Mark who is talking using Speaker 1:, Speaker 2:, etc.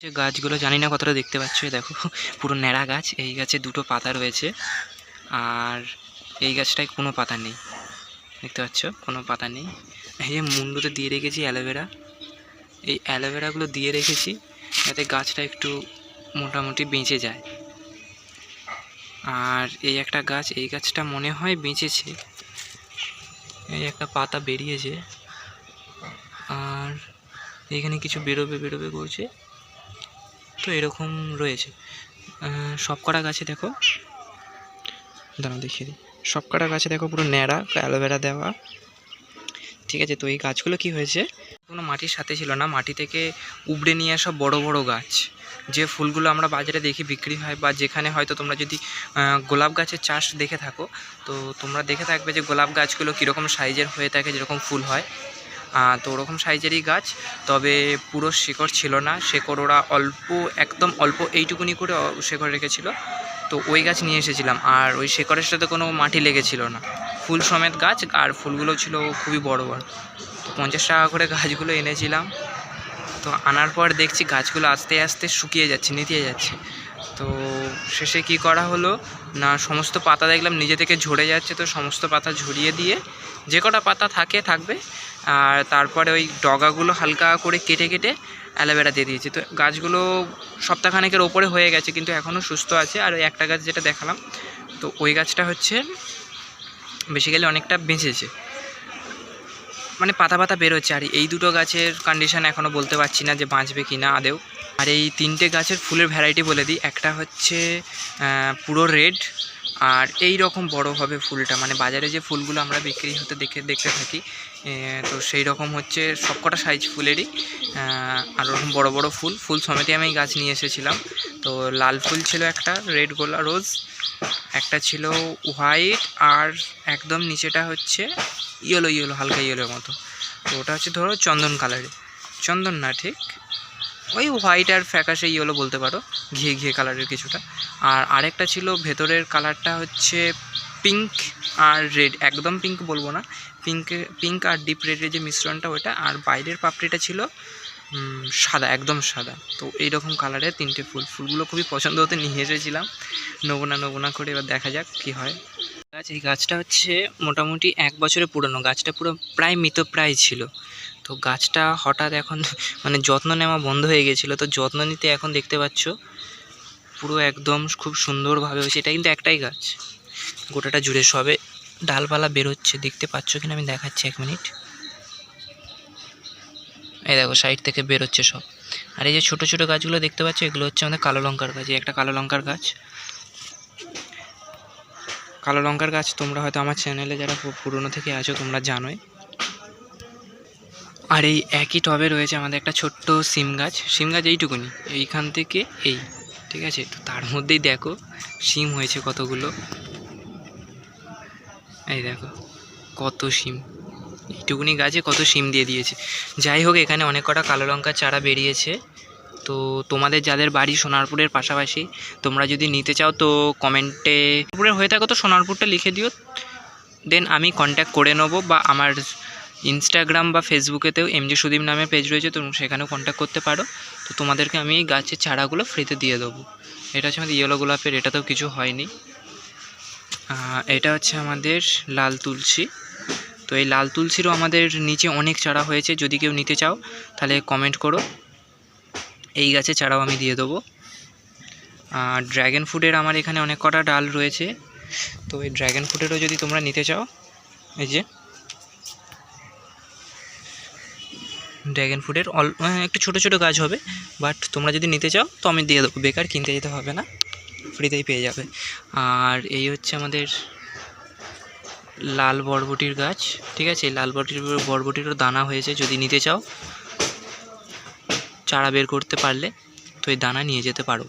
Speaker 1: যে গাছগুলো জানি না কতটা দেখতে পাচ্ছ দেখো, পুরো ন্যাড়া গাছ, এই গাছে দুটো পাতা রয়েছে, আর এই গাছটায় কোনো পাতা নেই, দেখতে পাচ্ছ, কোনো পাতা নেই। এই যে মুন্ডুতে দিয়ে রেখেছি অ্যালোভেরা, এই অ্যালোভেরাগুলো দিয়ে রেখেছি, যাতে গাছটা একটু মোটামুটি বেঁচে যায়। আর এই একটা গাছ, এই গাছটা মনে হয় বেঁচেছে, এই একটা পাতা বেরিয়েছে, আর এখানে কিছু বেরোবে বেরোবে করছে। তো এরকম রয়েছে। সব কটা গাছে দেখো। দাঁড়াও, দেখিয়ে দিই। সব কটা গাছে দেখো পুরো ন্যাড়া অ্যালোভেরা দেওয়া। ঠিক আছে, তো এই গাছগুলো কি হয়েছে? কোনো মাটির সাথে ছিল না। মাটি থেকে উবড়ে নিয়ে আসা বড় বড় গাছ। যে ফুলগুলো আমরা বাজারে দেখি বিক্রি হয় বা যেখানে হয়তো তোমরা যদি গোলাপ গাছের চাষ দেখে থাকো, তো তোমরা দেখে থাকবে যে গোলাপ গাছগুলো কীরকম সাইজের হয়ে থাকে, যেরকম ফুল হয়। তো ওরকম সাইজেরই গাছ, তবে পুরো শিকড় ছিল না। শেকড় ওরা অল্প, একদম অল্প এইটুকুনি করে শেকড় রেখেছিল। তো ওই গাছ নিয়ে এসেছিলাম। আর ওই শেকড়ের সাথে কোনো মাটি লেগেছিল না। ফুল সমেত গাছ, আর ফুলগুলো ছিল খুবই বড় বড়। তো পঞ্চাশ টাকা করে গাছগুলো এনেছিলাম। তো আনার পর দেখছি গাছগুলো আস্তে আস্তে শুকিয়ে যাচ্ছে, নিতিয়ে যাচ্ছে। তো শেষে কি করা হলো? না, সমস্ত পাতা দেখলাম নিজে থেকে ঝরে যাচ্ছে, তো সমস্ত পাতা ঝরিয়ে দিয়ে যে কটা পাতা থাকে, থাকবে। আর তারপরে ওই ডগাগুলো হালকা করে কেটে কেটে অ্যালোভেরা দিয়ে দিয়েছি। তো গাছগুলো সপ্তাহখানেকের ওপরে হয়ে গেছে, কিন্তু এখনও সুস্থ আছে। আর ওই একটা গাছ যেটা দেখালাম, তো ওই গাছটা হচ্ছে, বেসিক্যালি অনেকটা বেঁচেছে। মানে পাতা পাতা বেরোচ্ছে। আর এই দুটো গাছের কন্ডিশন এখনও বলতে পারছি না যে বাঁচবে কি না আদেও আর এই তিনটে গাছের ফুলের ভ্যারাইটি বলে দিই। একটা হচ্ছে পুরো রেড আর এই রকম বড় হবে ফুলটা। মানে বাজারে যে ফুলগুলো আমরা বিক্রি হতে দেখে, দেখতে থাকি তো সেই রকম হচ্ছে সবকটা সাইজ ফুলেরই আর ওরকম বড় বড় ফুল। ফুল সমেতই আমি গাছ নিয়ে এসেছিলাম। তো লাল ফুল ছিল একটা রেড গোলা রোজ একটা ছিল হোয়াইট আর একদম নিচেটা হচ্ছে ইয়েলো ইয়েলো হালকা ইয়েলোর মতো। তো ওটা হচ্ছে ধরো চন্দন কালারের চন্দন না ঠিক? ওই হোয়াইট আর ফ্যাকাশে ইয়েলো বলতে পারো, ঘিয়ে ঘিয়ে কালারের কিছুটা। আর আরেকটা ছিল ভেতরের কালারটা হচ্ছে পিঙ্ক আর রেড একদম পিঙ্ক বলব না। পিঙ্ক পিঙ্ক আর ডিপ রেডের যে মিশ্রণটা ওটা, আর বাইরের পাপড়িটা ছিল সাদা, একদম সাদা। তো এইরকম কালারের তিনটে ফুল। ফুলগুলো খুবই পছন্দ হতে নিয়ে এসেছিলাম। নেব না করে এবার দেখা যাক কী হয়। গাছ, এই গাছটা হচ্ছে মোটামুটি এক বছরের পুরনো। গাছটা পুরো প্রায় মৃতপ্রায় ছিল। তো গাছটা হঠাৎ এখন মানে যত্ন নেওয়া বন্ধ হয়ে গেছিল। তো যত্ন নিতে এখন দেখতে পাচ্ছ, পুরো একদম খুব সুন্দরভাবে হয়েছে। এটা কিন্তু একটাই গাছ। গোটাটা জুড়ে সবে ডালপালা বেরোচ্ছে। দেখতে পাচ্ছ কিনা আমি দেখাচ্ছি এক মিনিট। এই দেখো, সাইড থেকে বেরোচ্ছে সব। আর এই যে ছোটো ছোটো গাছগুলো দেখতে পাচ্ছ, এগুলো হচ্ছে আমাদের কালো লঙ্কার গাছ। এই একটা কালো লঙ্কার গাছ। কালো লঙ্কার গাছ তোমরা হয়তো আমার চ্যানেলে যারা পুরনো থেকে আছো, তোমরা জানোই। আর এই একই টবে রয়েছে আমাদের একটা ছোট্ট সিম গাছ। সিম গাছ এইটুকুনি, এইখান থেকে এই, ঠিক আছে? তো তার মধ্যেই দেখো, সিম হয়েছে কতগুলো। এই দেখো, কত সিম। এইটুকুনি গাছে কত সিম দিয়ে দিয়েছে। যাই হোক, এখানে অনেক কটা কালো লঙ্কার চারা বেরিয়েছে। তো তোমাদের যাদের বাড়ি সোনারপুরের পাশাপাশি, তোমরা যদি নিতে চাও তো কমেন্টে সোনারপুরের হয়ে থাকো তো সোনারপুরটা লিখে দিও। দেন আমি কন্ট্যাক্ট করে নেব বা আমার ইনস্টাগ্রাম বা ফেসবুকেতেও এম এমজি সুদীপ নামে পেজ রয়েছে তোমরা সেখানেও কন্ট্যাক্ট করতে পারো। তো তোমাদেরকে আমি এই গাছের চারাগুলো ফ্রিতে দিয়ে দেবো। এটা হচ্ছে আমাদের ইয়েলো গোলাপের, এটাতেও কিছু হয়নি। এটা হচ্ছে আমাদের লাল তুলসী। তো এই লাল তুলসীরও আমাদের নিচে অনেক চারা হয়েছে, যদি কেউ নিতে চাও তাহলে কমেন্ট করো। এই গাছে চারাও আমি দিয়ে দেবো। আর ড্র্যাগন ফ্রুটের আমার এখানে অনেক কটা ডাল রয়েছে। তো এই ড্র্যাগন ফ্রুটেরও যদি তোমরা নিতে চাও এই যে ড্র্যাগন ফ্রুটের অল হ্যাঁ, একটু ছোটো ছোটো গাছ হবে বাট তোমরা যদি নিতে চাও তো আমি দিয়ে দেবো। বেকার কিনতে যেতে হবে না ফ্রিতেই পেয়ে যাবে। আর এই হচ্ছে আমাদের লাল বরবটির গাছ ঠিক আছে? লাল বরবটির বরবটিরও দানা হয়েছে যদি নিতে চাও চারা বের করতে পারলে তো এই দানা নিয়ে যেতে পারো।